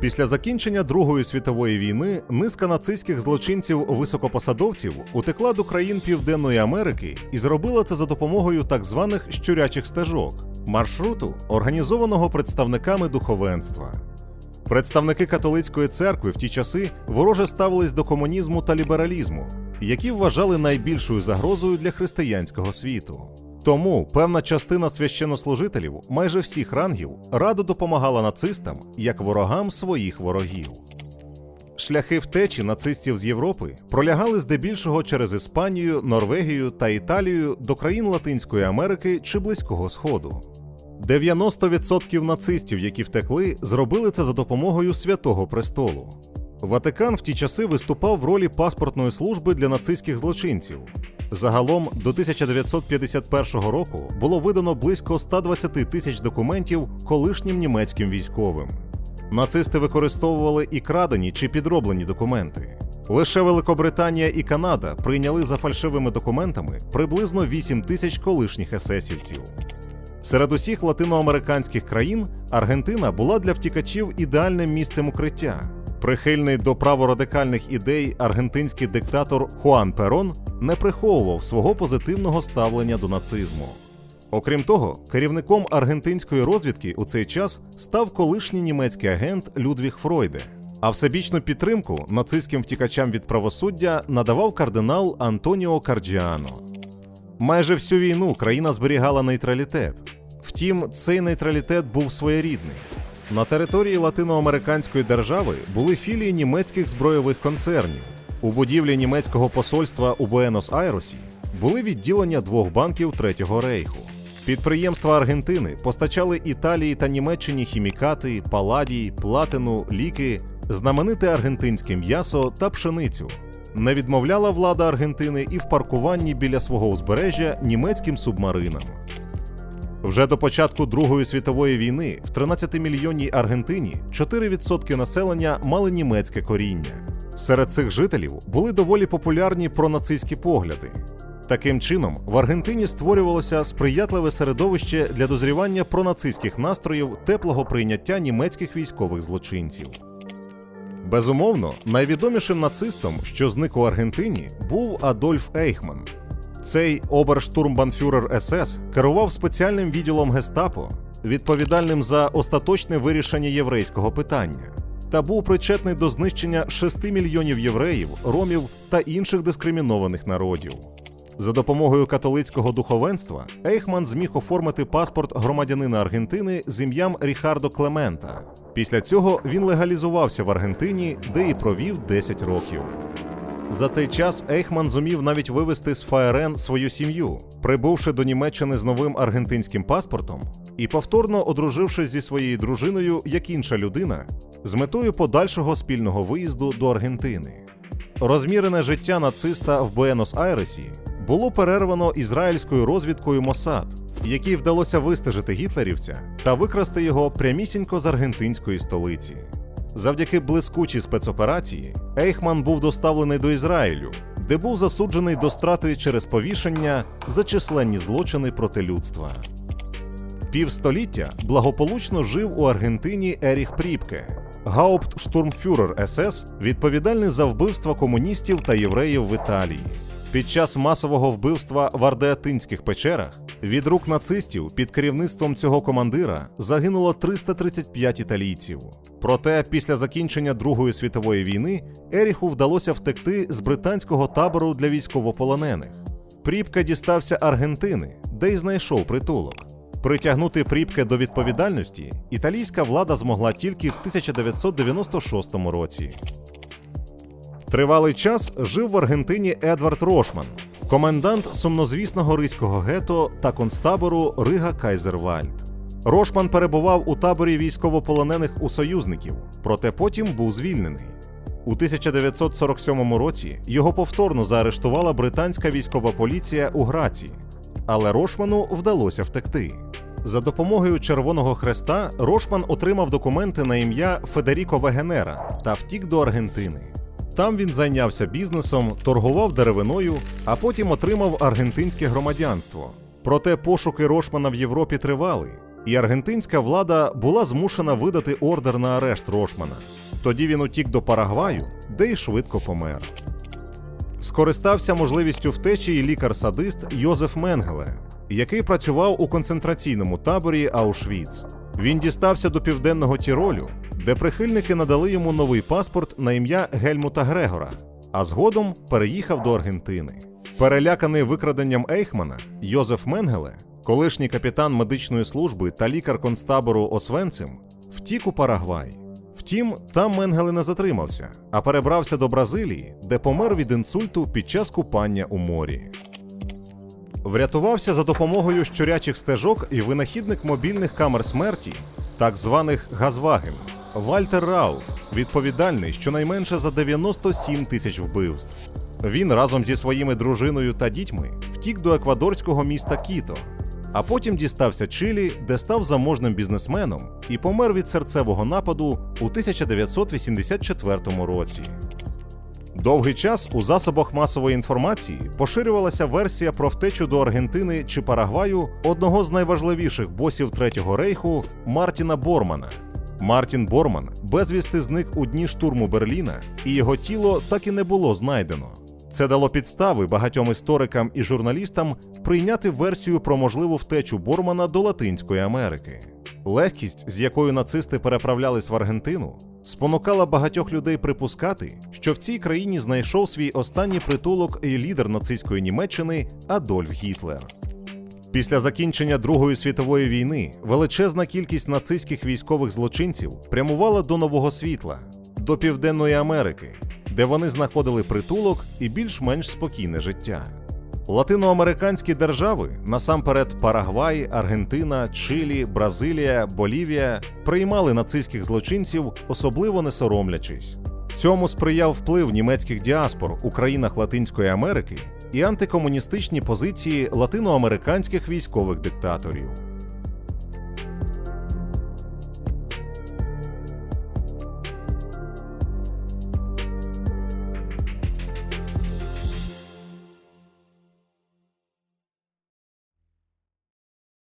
Після закінчення Другої світової війни низка нацистських злочинців-високопосадовців утекла до країн Південної Америки і зробила це за допомогою так званих щурячих стежок маршруту, організованого представниками духовенства. Представники католицької церкви в ті часи вороже ставились до комунізму та лібералізму, які вважали найбільшою загрозою для християнського світу. Тому певна частина священнослужителів майже всіх рангів радо допомагала нацистам як ворогам своїх ворогів. Шляхи втечі нацистів з Європи пролягали здебільшого через Іспанію, Норвегію та Італію до країн Латинської Америки чи Близького Сходу. 90% нацистів, які втекли, зробили це за допомогою Святого Престолу. Ватикан в ті часи виступав в ролі паспортної служби для нацистських злочинців. Загалом до 1951 року було видано близько 120 тисяч документів колишнім німецьким військовим. Нацисти використовували і крадені чи підроблені документи. Лише Великобританія і Канада прийняли за фальшивими документами приблизно 8 тисяч колишніх есесівців. Серед усіх латиноамериканських країн Аргентина була для втікачів ідеальним місцем укриття. Прихильний до праворадикальних ідей аргентинський диктатор Хуан Перон не приховував свого позитивного ставлення до нацизму. Окрім того, керівником аргентинської розвідки у цей час став колишній німецький агент Людвіг Фройде. А всебічну підтримку нацистським втікачам від правосуддя надавав кардинал Антоніо Карджіано. Майже всю війну країна зберігала нейтралітет. Втім, цей нейтралітет був своєрідний. На території латиноамериканської держави були філії німецьких збройових концернів. У будівлі німецького посольства у Буенос-Айресі були відділення двох банків Третього рейху. Підприємства Аргентини постачали Італії та Німеччині хімікати, паладій, платину, ліки, знамените аргентинське м'ясо та пшеницю. Не відмовляла влада Аргентини і в паркуванні біля свого узбережжя німецьким субмаринам. Вже до початку Другої світової війни в 13-мільйонній Аргентині 4% населення мали німецьке коріння. Серед цих жителів були доволі популярні пронацистські погляди. Таким чином, в Аргентині створювалося сприятливе середовище для дозрівання пронацистських настроїв теплого прийняття німецьких військових злочинців. Безумовно, найвідомішим нацистом, що зник у Аргентині, був Адольф Ейхман. Цей оберштурмбанфюрер СС керував спеціальним відділом гестапо, відповідальним за остаточне вирішення єврейського питання, та був причетний до знищення 6 мільйонів євреїв, ромів та інших дискримінованих народів. За допомогою католицького духовенства Ейхман зміг оформити паспорт громадянина Аргентини з ім'ям Ріхардо Клемента. Після цього він легалізувався в Аргентині, де і провів 10 років. За цей час Ейхман зумів навіть вивезти з ФРН свою сім'ю, прибувши до Німеччини з новим аргентинським паспортом і повторно одружившись зі своєю дружиною як інша людина, з метою подальшого спільного виїзду до Аргентини. Розмірене життя нациста в Буенос-Айресі було перервано ізраїльською розвідкою Мосад, якій вдалося вистежити гітлерівця та викрасти його прямісінько з аргентинської столиці. Завдяки блискучій спецоперації Ейхман був доставлений до Ізраїлю, де був засуджений до страти через повішення за численні злочини проти людства. Півстоліття благополучно жив у Аргентині Еріх Пріпке, гауптштурмфюрер СС, відповідальний за вбивства комуністів та євреїв в Італії. Під час масового вбивства в Ардеатинських печерах від рук нацистів під керівництвом цього командира загинуло 335 італійців. Проте після закінчення Другої світової війни Еріху вдалося втекти з британського табору для військовополонених. Пріпка дістався Аргентини, де й знайшов притулок. Притягнути Пріпке до відповідальності італійська влада змогла тільки в 1996 році. Тривалий час жив в Аргентині Едвард Рошман, комендант сумнозвісного ризького гето та концтабору Рига Кайзервальд. Рошман перебував у таборі військовополонених у союзників, проте потім був звільнений. У 1947 році його повторно заарештувала британська військова поліція у Граці, але Рошману вдалося втекти. За допомогою Червоного Хреста Рошман отримав документи на ім'я Федеріко Вегенера та втік до Аргентини. Там він зайнявся бізнесом, торгував деревиною, а потім отримав аргентинське громадянство. Проте пошуки Рошмана в Європі тривали, і аргентинська влада була змушена видати ордер на арешт Рошмана. Тоді він утік до Парагваю, де й швидко помер. Скористався можливістю втечі і лікар-садист Йозеф Менгеле, який працював у концентраційному таборі Аушвіц. Він дістався до південного Тіролю, де прихильники надали йому новий паспорт на ім'я Гельмута Грегора, а згодом переїхав до Аргентини. Переляканий викраденням Ейхмана, Йозеф Менгеле, колишній капітан медичної служби та лікар концтабору Освенцим, втік у Парагвай. Втім, там Менгеле не затримався, а перебрався до Бразилії, де помер від інсульту під час купання у морі. Врятувався за допомогою щурячих стежок і винахідник мобільних камер смерті, так званих Газваген, Вальтер Рауф, відповідальний щонайменше за 97 тисяч вбивств. Він разом зі своїми дружиною та дітьми втік до еквадорського міста Кіто, а потім дістався Чилі, де став заможним бізнесменом і помер від серцевого нападу у 1984 році. Довгий час у засобах масової інформації поширювалася версія про втечу до Аргентини чи Парагваю одного з найважливіших босів Третього рейху Мартіна Бормана. Мартін Борман безвісти зник у дні штурму Берліна, і його тіло так і не було знайдено. Це дало підстави багатьом історикам і журналістам прийняти версію про можливу втечу Бормана до Латинської Америки. Легкість, з якою нацисти переправлялись в Аргентину, спонукала багатьох людей припускати, що в цій країні знайшов свій останній притулок і лідер нацистської Німеччини Адольф Гітлер. Після закінчення Другої світової війни величезна кількість нацистських військових злочинців прямувала до Нового Світла, до Південної Америки, де вони знаходили притулок і більш-менш спокійне життя. Латиноамериканські держави, насамперед Парагвай, Аргентина, Чилі, Бразилія, Болівія, приймали нацистських злочинців, особливо не соромлячись. Цьому сприяв вплив німецьких діаспор у країнах Латинської Америки і антикомуністичні позиції латиноамериканських військових диктаторів.